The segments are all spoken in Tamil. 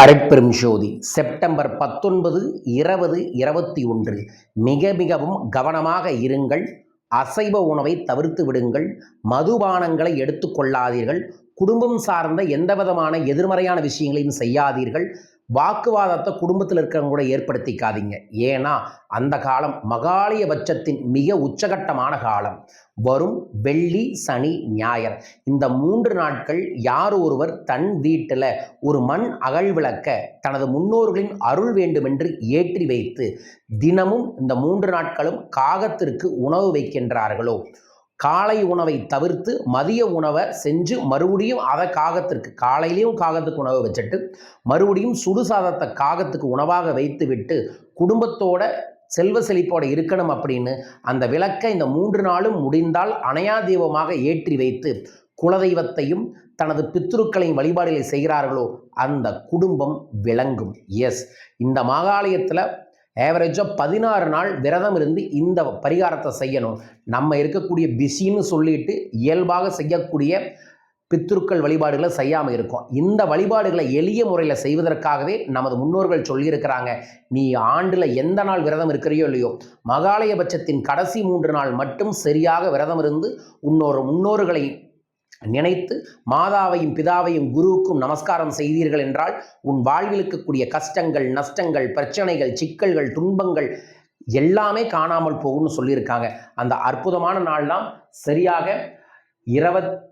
அருட்பெரும் ஜோதி. செப்டம்பர் பத்தொன்பது இருபது இருபத்தி ஒன்று. மிக மிகவும் கவனமாக இருங்கள். அசைவ உணவை தவிர்த்து விடுங்கள். மதுபானங்களை எடுத்துக்கொள்ளாதீர்கள் குடும்பம் சார்ந்த எந்த விதமான எதிர்மறையான விஷயங்களையும் செய்யாதீர்கள். வாக்குவாதத்தை குடும்பத்தில் இருக்கிறவங்க கூட ஏற்படுத்திக்காதீங்க. ஏன்னா அந்த காலம் மகாலய பட்சத்தின் மிக உச்சகட்டமான காலம். வரும் வெள்ளி சனி ஞாயர் இந்த மூன்று நாட்கள் யார் ஒருவர் தன் வீட்டில் ஒரு மண் அகல் விளக்க தனது முன்னோர்களின் அருள் வேண்டுமென்று ஏற்றி வைத்து தினமும் இந்த மூன்று நாட்களும் காகத்திற்கு உணவு வைக்கின்றார்களோ? காலை உணவை தவிர்த்து மதிய உணவை செஞ்சு மறுபடியும் அதை காகத்திற்கு காலையிலையும் காகத்துக்கு உணவை வச்சுட்டு மறுபடியும் சுடுசாதத்தை காகத்துக்கு உணவாக வைத்து விட்டு குடும்பத்தோட செல்வ செழிப்போட இருக்கணும் அப்படின்னு அந்த விளக்கை இந்த மூன்று நாளும் முடிந்தால் அணையா தெய்வமாக ஏற்றி வைத்து குலதெய்வத்தையும் தனது பித்ருக்களையும் வழிபாடுகளை செய்கிறார்களோ அந்த குடும்பம் விளங்கும். எஸ் இந்த மாகாலயத்தில் ஆவரேஜாக பதினாறு நாள் விரதம் இருந்து இந்த பரிகாரத்தை செய்யணும். நம்ம இருக்கக்கூடிய பிஸின்னு சொல்லிட்டு இயல்பாக செய்யக்கூடிய பித்துருக்கள் வழிபாடுகளை செய்யாமல் இருக்கும். இந்த வழிபாடுகளை எளிய முறையில் செய்வதற்காகவே நமது முன்னோர்கள் சொல்லியிருக்கிறாங்க. நீ ஆண்டில் எந்த நாள் விரதம் இருக்கிறையோ இல்லையோ மகாலயபட்சத்தின் கடைசி மூன்று நாள் மட்டும் சரியாக விரதம் இருந்து உன்னோரு முன்னோர்களை நினைத்து மாதாவையும் பிதாவையும் குருவுக்கும் நமஸ்காரம் செய்தீர்கள் என்றால் உன் வாழ்வில் இருக்கக்கூடிய கஷ்டங்கள் நஷ்டங்கள் பிரச்சனைகள் சிக்கல்கள் துன்பங்கள் எல்லாமே காணாமல் போகும்னு சொல்லியிருக்காங்க. அந்த அற்புதமான நாள்லாம் சரியாக இருபத்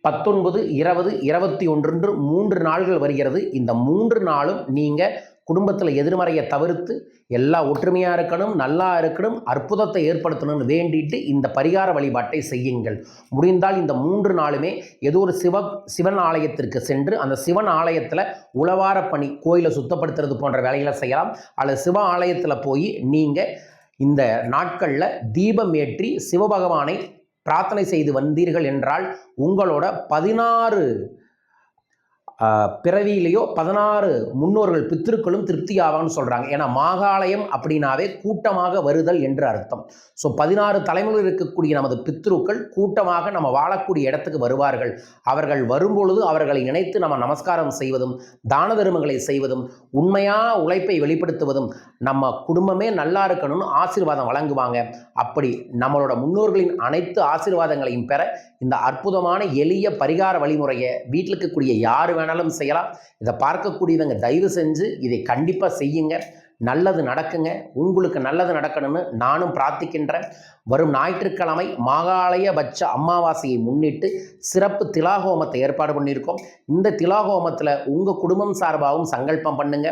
பத்தொன்பது இருபது இருபத்தி ஒன்று மூன்று நாள்கள் வருகிறது. இந்த மூன்று நாளும் நீங்கள் குடும்பத்தில் எதிர்மறையை தவிர்த்து எல்லா ஒற்றுமையாக இருக்கணும் நல்லா இருக்கணும் அற்புதத்தை ஏற்படுத்தணும்னு வேண்டிட்டு இந்த பரிகார வழிபாட்டை செய்யுங்கள். முடிந்தால் இந்த மூன்று நாளுமே ஏதோ ஒரு சிவ சிவன் ஆலயத்திற்கு சென்று அந்த சிவன் ஆலயத்தில் உளவார பணி கோயிலை சுத்தப்படுத்துறது போன்ற வேலைகளை செய்யலாம். அல்லது சிவ ஆலயத்தில் போய் நீங்கள் இந்த நாட்களில் தீபம் ஏற்றி சிவபகவானை பிரார்த்தனை செய்து வந்தீர்கள் என்றால் உங்களோட பதினாறு பிறவியிலேயோ பதினாறு முன்னோர்கள் பித்திருக்களும் திருப்தி ஆவான்னு சொல்கிறாங்க ஏன்னா மாகாலயம் அப்படின்னாவே கூட்டமாக வருதல் என்று அர்த்தம். ஸோ பதினாறு தலைமுறை இருக்கக்கூடிய நமது பித்ருக்கள் கூட்டமாக நம்ம வாழக்கூடிய இடத்துக்கு வருவார்கள். அவர்கள் வரும்பொழுது அவர்களை நினைத்து நம்ம நமஸ்காரம் செய்வதும் தான தர்மங்களை செய்வதும் உண்மையாக உழைப்பை வெளிப்படுத்துவதும் நம்ம குடும்பமே நல்லா இருக்கணும்னு ஆசீர்வாதம் வழங்குவாங்க. அப்படி நம்மளோட முன்னோர்களின் அனைத்து ஆசீர்வாதங்களையும் பெற இந்த அற்புதமான எளிய பரிகார வழிமுறையை வீட்டில் இருக்கக்கூடிய யார் வேணும் வேணாலும் செய்யலாம். இதை பார்க்கக்கூடியவங்க தயவு செஞ்சு இதை கண்டிப்பாக செய்யுங்க. நல்லது நடக்குங்க. உங்களுக்கு நல்லது நடக்கணும்னு நானும் பிரார்த்திக்கின்றேன். வரும் ஞாயிற்றுக்கிழமை மாகாலயபட்ச அமாவாசையை முன்னிட்டு சிறப்பு திலாகோமத்தை ஏற்பாடு பண்ணியிருக்கோம். இந்த திலாகோமத்தில் உங்கள் குடும்பம் சார்பாகவும் சங்கல்பம் பண்ணுங்க.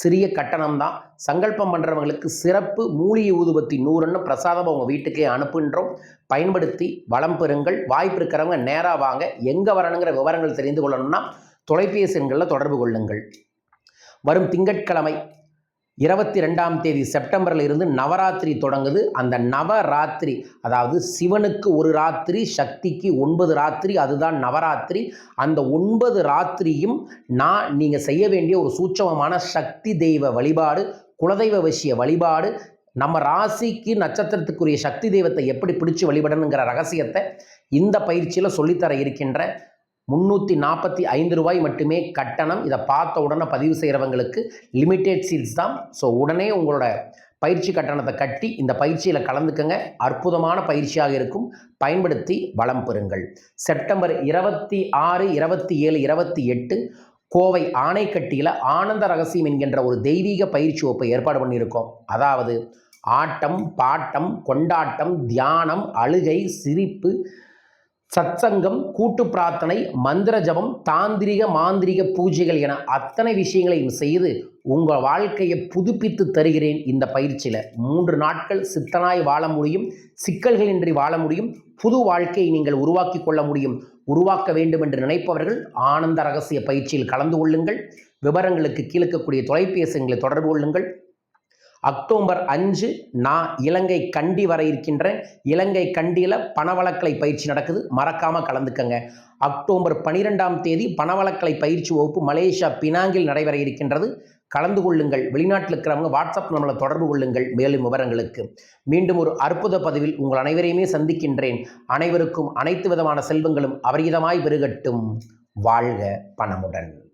சிறிய கட்டணம் தான் சங்கல்பம் பண்ணுறவங்களுக்கு சிறப்பு மூலிகை ஊதுபத்தி நூறுன்னு பிரசாதம் உங்கள் வீட்டுக்கே அனுப்புகின்றோம். பயன்படுத்தி வளம் பெறுங்கள். வாய்ப்பு இருக்கிறவங்க நேராக வாங்க. எங்கே வரணுங்கிற விவரங்கள் தெரிந்து கொள்ளணும்னா தொலைபேசி எண்களில் தொடர்பு கொள்ளுங்கள். வரும் திங்கட்கிழமை இருபத்தி ரெண்டாம் தேதி செப்டம்பரில் இருந்து நவராத்திரி தொடங்குது. அந்த நவராத்திரி அதாவது சிவனுக்கு ஒரு ராத்திரி சக்திக்கு ஒன்பது ராத்திரி அதுதான் நவராத்திரி. அந்த ஒன்பது ராத்திரியும் நான் நீங்கள் செய்ய வேண்டிய ஒரு சூட்சமமான சக்தி தெய்வ வழிபாடு குலதெய்வ வசிய வழிபாடு நம்ம ராசிக்கு நட்சத்திரத்துக்குரிய சக்தி தெய்வத்தை எப்படி பிடிச்சு வழிபடணுங்கிற ரகசியத்தை இந்த பயிற்சியில் சொல்லித்தர இருக்கின்ற முந்நூற்றி நாற்பத்தி ஐந்து ரூபாய் மட்டுமே கட்டணம். இதை பார்த்த உடனே பதிவு செய்கிறவங்களுக்கு லிமிட்டெட் சீட்ஸ் தான். ஸோ உடனே உங்களோட பயிற்சி கட்டணத்தை கட்டி இந்த பயிற்சியில் கலந்துக்கங்க. அற்புதமான பயிற்சியாக இருக்கும். பயன்படுத்தி வளம் பெறுங்கள். செப்டம்பர் இருபத்தி ஆறு இருபத்தி ஏழு இருபத்தி எட்டு கோவை ஆணைக்கட்டியில் ஆனந்த ரகசியம் என்கின்ற ஒரு தெய்வீக பயிற்சி வகுப்பை ஏற்பாடு பண்ணியிருக்கோம். அதாவது ஆட்டம் பாட்டம் கொண்டாட்டம் தியானம் அழுகை சிரிப்பு சத்சங்கம் கூட்டு பிரார்த்தனை மந்திர ஜபம் தாந்திரிக மாந்திரிக பூஜைகள் என அத்தனை விஷயங்களையும் செய்து உங்கள் வாழ்க்கையை புதுப்பித்து தருகிறேன் இந்த பயிற்சியில். மூன்று நாட்கள் சித்தனாய் வாழ முடியும் சிக்கல்களின்றி வாழ முடியும் புது வாழ்க்கையை நீங்கள் உருவாக்கி கொள்ள முடியும் உருவாக்க வேண்டும் என்று நினைப்பவர்கள் ஆனந்த ரகசிய பயிற்சியில் கலந்து கொள்ளுங்கள். விவரங்களுக்கு கீழக்கக்கூடிய தொலைபேசிகளை தொடர்பு கொள்ளுங்கள். அக்டோபர் அஞ்சு நான் இலங்கை கண்டி வர இருக்கின்றேன் இலங்கை கண்டியில் பணவளக்கலை பயிற்சி நடக்குது. மறக்காமல் கலந்துக்கங்க. அக்டோபர் பனிரெண்டாம் தேதி பணவளக்கலை பயிற்சி வகுப்பு மலேசியா பினாங்கில் நடைபெற இருக்கின்றது. கலந்து கொள்ளுங்கள். வெளிநாட்டில் இருக்கிறவங்க வாட்ஸ்அப் நம்மளை தொடர்பு கொள்ளுங்கள். மேலும் விவரங்களுக்கு. மீண்டும் ஒரு அற்புத பதிவில் உங்கள் அனைவரையுமே சந்திக்கின்றேன். அனைவருக்கும் அனைத்து விதமான செல்வங்களும் அபரிதமாய் பெருகட்டும். வாழ்க பணமுடன்.